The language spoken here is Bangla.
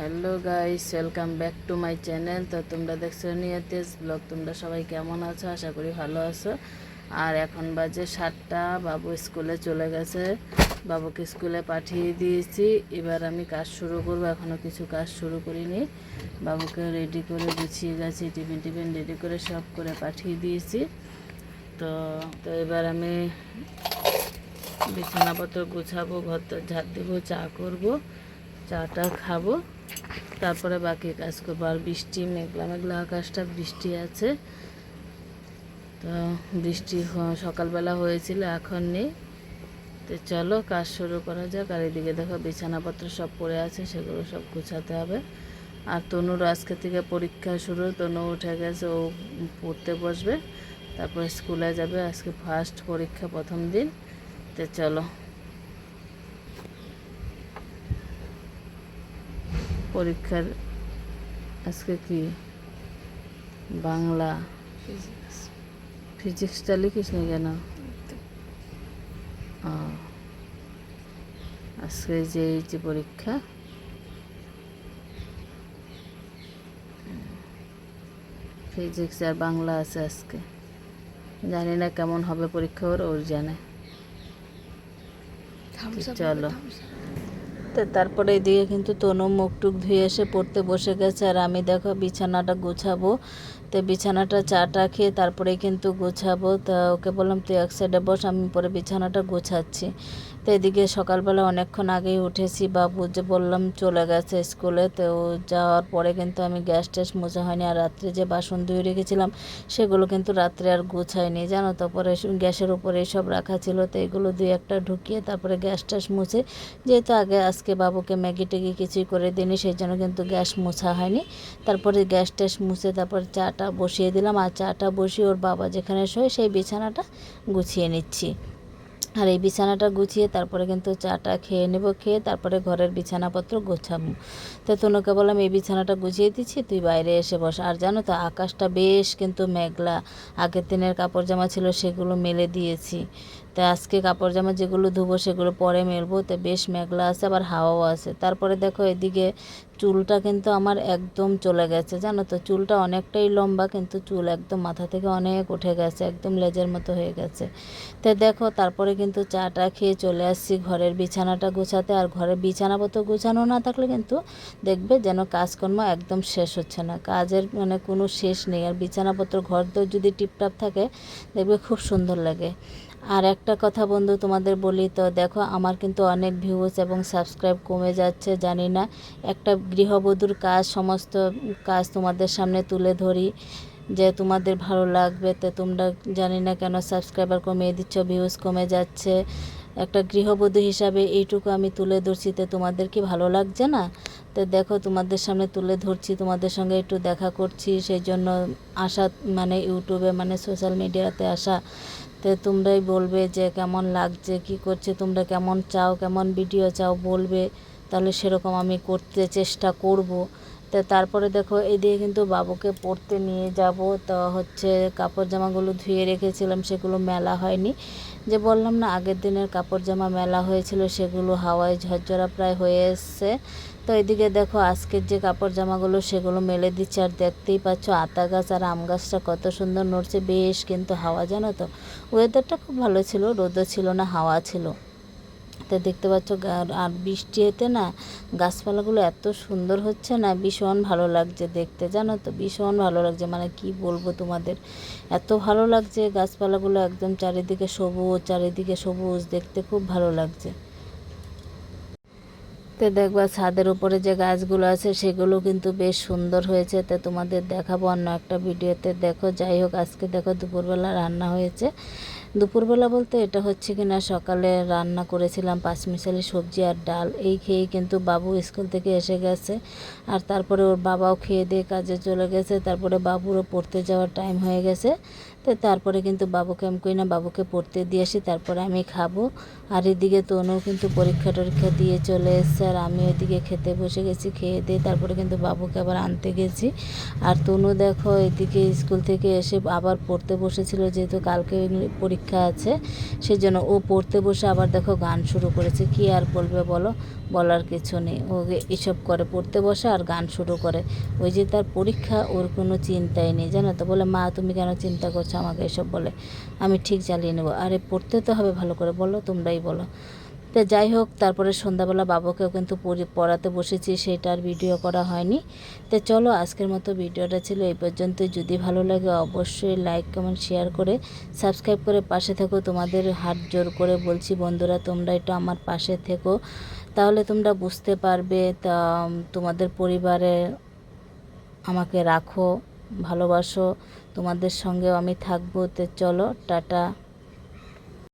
Hello guys welcome back to my channel তো তোমরা দেখছ নিয়তেজ ব্লগ, তোমরা সবাই কেমন আছো? আশা করি ভালো আছো। আর এখন বাজে সাতটা, বাবু স্কুলে চলে গেছে। বাবুকে স্কুলে পাঠিয়ে দিয়েছি। এবার আমি কাজ শুরু করব এখনও কিছু কাজ শুরু করিনি। বাবুকে রেডি করে গুছিয়ে গেছি, টিফিন টিফিন রেডি করে সব করে পাঠিয়ে দিয়েছি। তো তো এবার আমি বিছানাপত্র গুছাবো ঘর ঝাড় দেবো, চা করব, চাটা খাব। তারপরে বাকি কাজ করব। আর বৃষ্টি, মেঘলা মেঘলা আকাশটা, বৃষ্টি আছে। তো বৃষ্টি সকালবেলা হয়েছিল, এখন নেই। তো চলো, কাজ শুরু করা যাক। আর এদিকে দেখো, বিছানাপত্র সব পড়ে আছে, সেগুলো সব গুছাতে হবে। আর তনুর আজকে থেকে পরীক্ষা শুরু। তনু উঠে গেছে, ও পড়তে বসবে। তারপরে স্কুলে যাবে। আজকে ফার্স্ট পরীক্ষা প্রথম দিন। তো চলো। পরীক্ষার আজকে কি? বাংলা ফিজিক্সটা লিখিস নি কেন? আজকে যে এই যে পরীক্ষা। ফিজিক্স আর বাংলা আছে আজকে। জানি না কেমন হবে পরীক্ষা ওর ওর জানে। চলো। তো তারপরে এদিকে কিন্তু তনু মুখ টুক ধুয়ে এসে পড়তে বসে গেছে আর আমি দেখো বিছানাটা গোছাবো। তো বিছানাটা চাটা খেয়ে তারপরে কিন্তু গোছাবো। তা ওকে বললাম, তুই এক সাইডে বস, আমি পরে বিছানাটা গোছাচ্ছি। তো এদিকে সকালবেলা অনেকক্ষণ আগেই উঠেছি, বাবু যে বললাম চলে গেছে স্কুলে, তো যাওয়ার পরে কিন্তু আমি গ্যাস ট্যাস মোছা হয়নি আর রাত্রে যে বাসন ধুয়ে রেখেছিলাম সেগুলো কিন্তু রাত্রে আর গোছায়নি, জানো তারপরে গ্যাসের উপরে সব রাখা ছিল, তো এগুলো দুই একটা ঢুকিয়ে তারপরে গ্যাস ট্যাস মুছে, যেহেতু আগে আজকে বাবুকে ম্যাগি টেগি কিছুই করে দিইনি, সেই জন্য কিন্তু গ্যাস মোছা হয়নি। তারপরে গ্যাস ট্যাস মুছে তারপর চাটা বসিয়ে দিলাম, আর চাটা বসিয়ে ওর বাবা যেখানে শোয় সেই বিছানাটা গুছিয়ে নিচ্ছি। আর এই বিছানাটা গুছিয়ে তারপরে কিন্তু চাটা খেয়ে নেব, খেয়ে তারপরে ঘরের বিছানাপত্র গোছাবো। তো তনুকে বললাম, এই বিছানাটা গুছিয়ে দিচ্ছি, তুই বাইরে এসে বস। আর জানো তো, আকাশটা বেশ কিন্তু মেঘলা। আগের দিনের কাপড় জামা ছিল, সেগুলো মেলে দিয়েছি। তো আজকে কাপড় জামা যেগুলো ধুবো সেগুলো পরে মেলবো। তো বেশ মেঘলা আছে, আবার হাওয়াও আছে। তারপরে দেখো এদিকে চুলটা কিন্তু আমার একদম চলে গেছে, জানো তো? চুলটা অনেকটাই লম্বা, কিন্তু চুল একদম মাথা থেকে অনেক উঠে গেছে, একদম লেজের মতো হয়ে গেছে। তো দেখো, তারপরে কিন্তু চাটা খেয়ে চলে আসছি ঘরের বিছানাটা গোছাতে। আর ঘরের বিছানাপত্র গোছানো না থাকলে কিন্তু দেখবে যেন কাজকর্ম একদম শেষ হচ্ছে না। কাজের মানে কোনো শেষ নেই। আর বিছানাপত্র ঘর দর যদি টিপটাপ থাকে, দেখবে খুব সুন্দর লাগে। আর একটা কথা বন্ধু তোমাদের বলি তো, দেখো আমার কিন্তু অনেক ভিউজ এবং সাবস্ক্রাইব কমে যাচ্ছে, জানি না। একটা গৃহবধূর কাজ, সমস্ত কাজ তোমাদের সামনে তুলে ধরি। যে তোমাদের ভালো লাগবে তো তোমরা জানি না কেন সাবস্ক্রাইবার কমিয়ে দিচ্ছ ভিউজ কমে যাচ্ছে। একটা গৃহবধূ হিসাবে এইটুকু আমি তুলে ধরছি তো তোমাদের কি ভালো লাগছে না? তো দেখো তোমাদের সামনে তুলে ধরছি, তোমাদের সঙ্গে একটু দেখা করছি সেই জন্য আসা মানে ইউটিউবে মানে সোশ্যাল মিডিয়াতে আসা। তো তোমরাই বলবে যে কেমন লাগছে, কি করছে, তোমরা কেমন চাও, কেমন ভিডিও চাও বলবে, তাহলে সেরকম আমি করতে চেষ্টা করব। তো তারপরে দেখো, এদিকে কিন্তু বাবুকে পড়তে নিয়ে যাব। তো হচ্ছে কাপড় জামাগুলো ধুয়ে রেখেছিলাম, সেগুলো মেলা হয়নি। যে বললাম না, আগের দিনের কাপড় জামা মেলা হয়েছিল, সেগুলো হাওয়ায় ঝরঝরা প্রায় হয়ে এসছে। তো এদিকে দেখো, আজকের যে কাপড় জামাগুলো, সেগুলো মেলে দিচ্ছে। আর দেখতেই পাচ্ছ, আতা গাছ আর আম গাছটা কত সুন্দর নড়ছে। বেশ কিন্তু হাওয়া, জানো তো? ওয়েদারটা খুব ভালো ছিল, রোদও ছিল না, হাওয়া ছিল। তো দেখতে পাচ্ছ আর বৃষ্টি এতে না গাছপালাগুলো এত সুন্দর হচ্ছে না, ভীষণ ভালো লাগছে দেখতে, জানো তো? ভীষণ ভালো লাগছে। মানে কি বলব তোমাদের? এত ভালো লাগছে গাছপালাগুলো একদম চারিদিকে সবুজ চারিদিকে সবুজ, দেখতে খুব ভালো লাগছে। তো দেখবা ছাদের উপরে যে গাছগুলো আছে সেগুলো কিন্তু বেশ সুন্দর হয়েছে। তো তোমাদের দেখাবো অন্য একটা ভিডিওতে। দেখো, যাই হোক, আজকে দেখো দুপুরবেলা রান্না হয়েছে। দুপুরবেলা বলতে এটা হচ্ছে কি না সকালে রান্না করেছিলাম পাঁচমিশালি সবজি আর ডাল। এই খেয়েই কিন্তু বাবু স্কুল থেকে এসে গেছে। আর তারপরে ওর বাবাও খেয়ে দিয়ে কাজে চলে গেছে। তারপরে বাবুরও পড়তে যাওয়ার টাইম হয়ে গেছে। তো তারপরে কিন্তু বাবুকে আমি কই না, বাবুকে পড়তে দিয়ে আসি, তারপরে আমি খাব। আর এদিকে তনু কিন্তু পরীক্ষা টরীক্ষা দিয়ে চলে এসছে, আর আমি ওইদিকে খেতে বসে গেছি, খেয়ে দিয়ে তারপরে কিন্তু বাবুকে আবার আনতে গেছি। আর তনু দেখো এদিকে স্কুল থেকে এসে আবার পড়তে বসেছিল, যেহেতু কালকে পরীক্ষা আছে সেই জন্য ও পড়তে বসে আবার দেখো গান শুরু করেছে। কি আর বলবে বলো? বলার কিছু নেই। ও এসব করে পড়তে বসে আর গান শুরু করে। ওই যে তার পরীক্ষা, ওর কোনো চিন্তাই নেই, জানো তো? বলে, মা, তুমি কেন চিন্তা করছ? আমাকে এসব বলে, আমি ঠিক চালিয়ে নেব। আরে, পড়তে তো হবে ভালো করে, বলো, তোমরাই বলো। তো যাই হোক, তারপরে সন্ধ্যাবেলা বাবাকেও কিন্তু পড়ি- পড়াতে বসেছি সেটার ভিডিও করা হয়নি। তো চলো, আজকের মতো ভিডিওটা ছিল এই পর্যন্ত যদি ভালো লাগে, অবশ্যই লাইক, কমেন্ট, শেয়ার করে সাবস্ক্রাইব করে পাশে থেকো। তোমাদের হাত জোর করে বলছি, বন্ধুরা, তোমরা একটু আমার পাশে থেকো। তাহলে তোমরা বুঝতে পারবে, তা, তোমাদের পরিবারে আমাকে রাখো, ভালোবাসো। তোমাদের সঙ্গেও আমি থাকব। তো চলো টাটা।